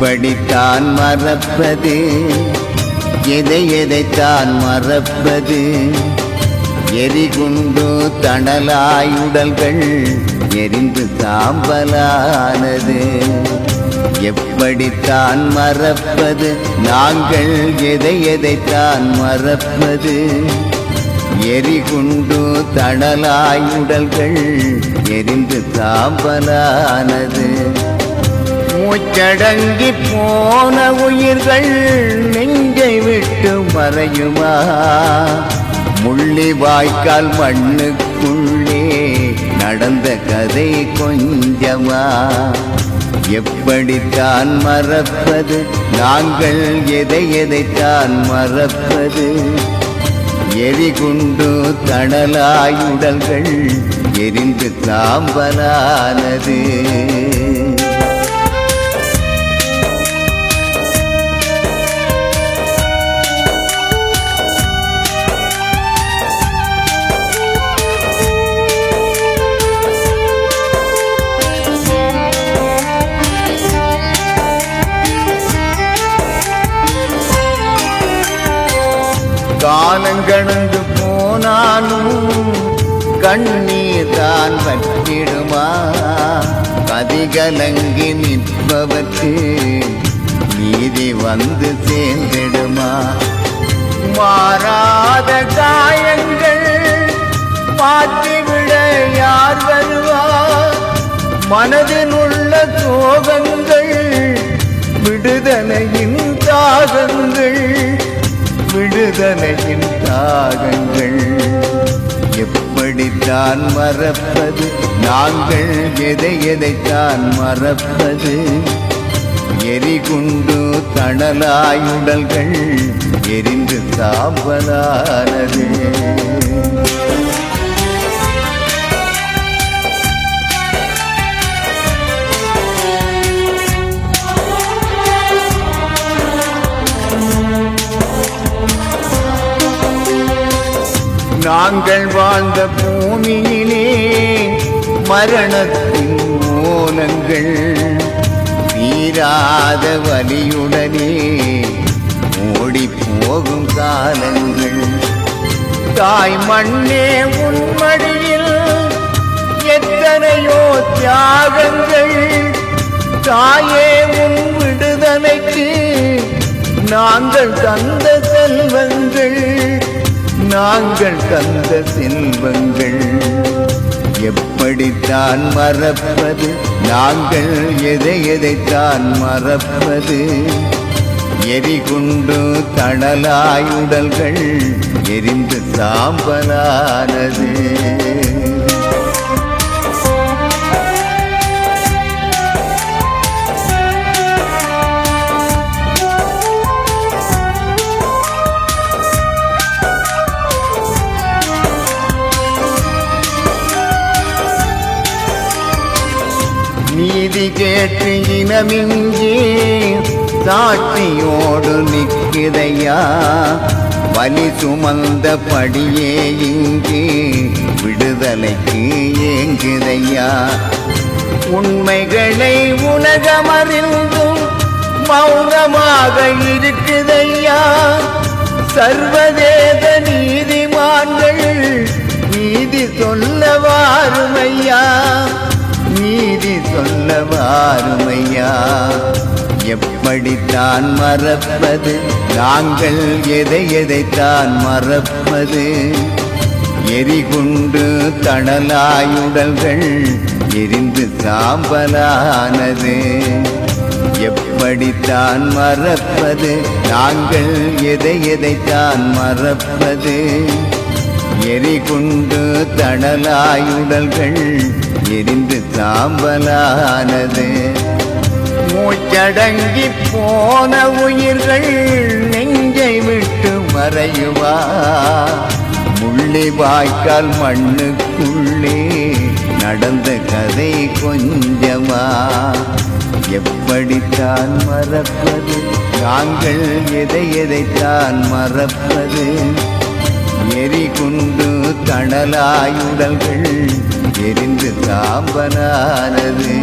எப்படித்தான் மறப்பது? எதை எதைத்தான் மறப்பது? எரிகுண்டு தணலாயுடல்கள் எரிந்து சாம்பலானது எப்படித்தான் மறப்பது? நாங்கள் எதை எதைத்தான் மறப்பது? எரிகுண்டு தணலாயுடல்கள் எரிந்து சாம்பலானது மூச்சடங்கி போன உயிர்கள் நெஞ்சை விட்டு மறையுமா? முள்ளி வாய்க்கால் மண்ணுக்குள்ளே நடந்த கதை கொஞ்சமா? எப்படித்தான் மறப்பது? நாங்கள் எதை எதைத்தான் மறப்பது? எரிகுண்டு தணலாயுடல்கள் எரிந்து சாம்பலானது கணந்து போனாலும் கண்ணீர் தான் பற்றிடுமா கதிகலங்கி நிற்பவற்று நீதி வந்து சேர்ந்திடுமா? மாறாத காயங்கள் பார்த்துவிட யார் வருவார் மனதில் உள்ள சோகங்கள் விடுதலையின் தாகங்கள் விடுதலையின் தாகங்கள் எப்படித்தான் மறப்பது? நாங்கள் எதை எதைத்தான் மறப்பது? எரிகுண்டு தணலாயுடல்கள் எரிந்து சாம்பலானது நாங்கள் வாழ்ந்த பூமியிலே மரணத்தின் மூலங்கள் தீராத வலியுடனே ஓடி போகும் காலங்கள். தாய் மண்ணே உன்மடியில் எத்தனையோ தியாகங்கள். தாயே உன் விடுதலைக்கு நாங்கள் தந்த செல்வங்கள். நாங்கள் தந்த செல்வங்கள். எப்படித்தான் மறப்பது? நாங்கள் எதை எதைத்தான் மறப்பது? எரிகுண்டு தணலாயுடல்கள் எரிந்து சாம்பலானது. நீதி கேட்டு இனமிஞ்சி சாட்சியோடு நிற்கிறையா? வலி சுமந்த படியே இங்கே விடுதலைக்கு ஏங்குதையா உண்மைகளை உலகமறிந்தும் மௌனமாக இருக்குதையா? சர்வதேச நீதிமான்கள் நீதி சொல்ல வாருமையா? நீதி சொல்ல வாருமையா? எப்படித்தான் மறப்பது? நாங்கள் எதை எதைத்தான் மறப்பது? எரிகுண்டு தணலாயுடல்கள் எரிந்து சாம்பலானது. எப்படித்தான் மறப்பது? நாங்கள் எதை எதைத்தான் மறப்பது? எரிகுண்டு தணலாயுடல்கள் எரிந்து சாம்பலானது மூச்சடங்கி போன உயிர்கள் நெஞ்சை விட்டு மறையுவா முள்ளி வாய்க்கால் மண்ணுக்குள்ளே நடந்த கதை கொஞ்சமா? எப்படித்தான் மறப்பது? நாங்கள் எதை எதைத்தான் மறப்பது? எரிகுண்டு தணலாயுடல்கள் எரிந்து தாம்பனானது